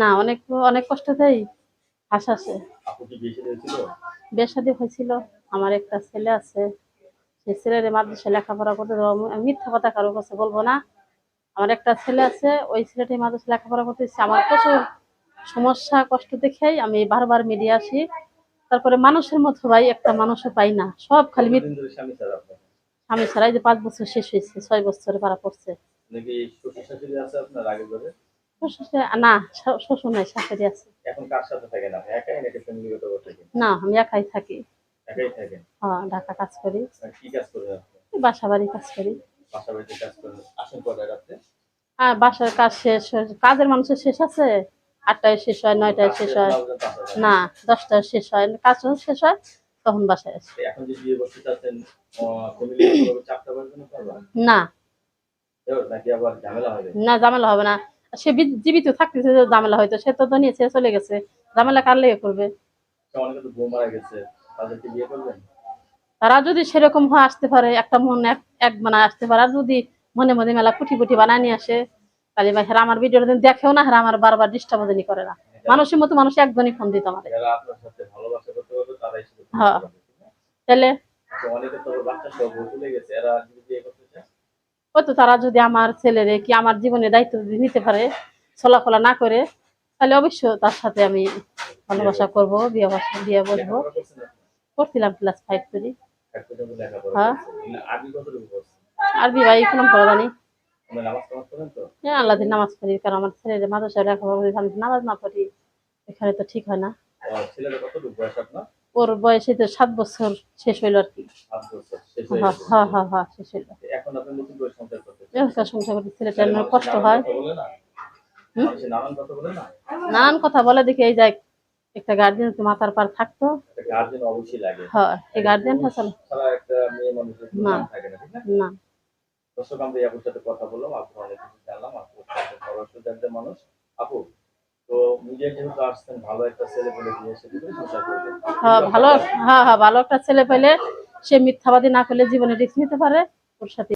না অনেক অনেক কষ্টতেই হাস আসে আপু কি হয়েছিল? আমার একটা ছেলে আছে। সেই ছেলের মাদ্রাসা লেখাপড়া করতে আমি মিথ্যা কথা কারও কাছে বলব না। আমার একটা ছেলে আছে ওই ছেলেটি মাদ্রাসা লেখাপড়া করতেছে আমার প্রচুর সমস্যা কষ্ট দেখেই আমি বারবার মিডিয়া আসি। তারপরে মানুষের মতো ভাই একটা মানুষও পাই না। সব খালি স্বামী ছাড়াই যে পাঁচ বছর শেষ হয়েছে ছয় বছরে পারা পড়ছে। নাকি আছে আপনার আগের ঘরে? শ্বশুর না শ্বশুর নাই শাশুড়ি আছে। এখন কার সাথে থাকেন আপনি? একাই নাকি ফ্যামিলিগত থাকেন না আমি একাই থাকি। একাই থাকেন? হ্যাঁ ঢাকা কাজ করি। কি কাজ করেন আপনি? বাসা বাড়ি কাজ করি। বাসা বাড়িতে কাজ করেন। আসেন কটায় রাত্রে? আর বাসার কাজ শেষ কাজের মানুষের শেষ আছে? আটটায় শেষ হয় নয়টায় শেষ হয়। না দশটায় শেষ হয়। কাজ শেষ হয় তখন বাসায় আসি। এখন যে বিয়ে বসতে চাচ্ছেন ফ্যামিলি চাপটা পারবেন না? নাকি আবার ঝামেলা হবে? না ঝামেলা হবে না। সে জীবিত থাকতেছে যে ঝামেলা হয়তো সে তো নিয়ে চলে গেছে। ঝামেলা কার লেগে করবে? তারা যদি সেরকম হয় আসতে পারে একটা মন এক বানায় আসতে পারে আর যদি মনে মনে মেলা কুটি কুটি বানায় নিয়ে আসে তাহলে ভাই হেরা আমার ভিডিও দেখেও না হেরা আমার বারবার ডিস্টার্ব দিনই করে না। মানুষের মতো মানুষ একজনই ফোন দিত বিয়ে হ্যাঁ। তাহলে অনেকে তো বাচ্চা চলে গেছে এরা যদি বিয়ে করতে চায় ওই তো তারা যদি আমার ছেলেরে কি আমার জীবনে দায়িত্ব নিতে পারে চলাফলা না করে, তাহলে অবশ্যই তার সাথে আমি ভালোবাসা করব, বিয়ে বিয়ে বসবো করছিলাম ক্লাস ফাইভ করি হ্যাঁ। আরবি ভাই, কোনো জানি? হ্যাঁ আল্লাহ নামাজ পড়ি, কারণ আমার ছেলের মাদ্রাসায় লেখাপড়া আমি নামাজ না পড়ি, এখানে তো ঠিক হয় না ওর বয়সে তো সাত বছর শেষ হইল আর কি। হয়ে হ্যাঁ হ্যাঁ হ্যাঁ শেষ হইল। সংসার করতে কষ্ট হয়। নানান কথা বলে দেখি এই যায় একটা গার্জিয়ান মাথার পার থাকতো। হয় এই চলো না। না, দর্শক আমরা সাথে কথা বললাম অনেক কিছু জানলাম মানুষ। মিডিয়া ভালো একটা ছেলে হ্যাঁ ভালো হ্যাঁ হ্যাঁ ভালো একটা ছেলে পেলে সে মিথ্যাবাদী না করলে জীবনে রিস্ক নিতে পারে, ওর সাথে